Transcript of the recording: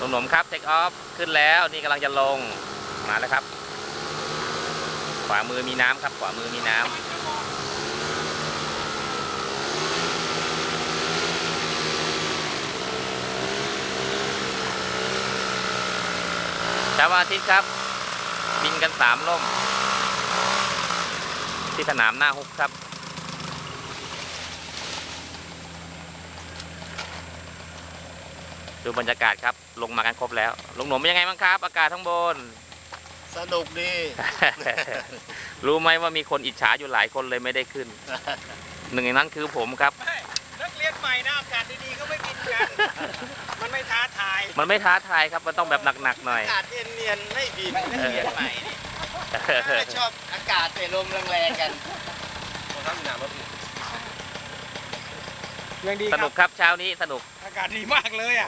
ลุงหนมครับเทคออฟขึ้นแล้วนี่กำลังจะลงมาแล้วครับ ขวามือมีน้ำครับ ขวามือมีน้ำช้าวันอาทิตย์ครับ บินกันสามล่ม ที่สนามหน้าฮุกครับ ดูบรรยากาศครับ ลงมากันครบแล้วลุงหนมเป็นยังไงบ้างครับ อากาศข้างบน สนุกดี รู้ไหมว่ามีคนอิจฉาอยู่หลายคนเลยไม่ได้ขึ้น หนึ่งในนั้นคือผมครับ ไม่นักเรียนใหม่นะอากาศดีๆก็ไม่กินกัน มันไม่ท้าทาย มันไม่ท้าทายครับ มันต้องแบบหนักๆหน่อย อากาศเนียนๆไม่บินนักเรียนใหม่นี่ชอบอากาศแต่ลมแรงๆกันยังดีสคนุรักบครับเช้านี้สนุก อากาศดีมากเลยอะ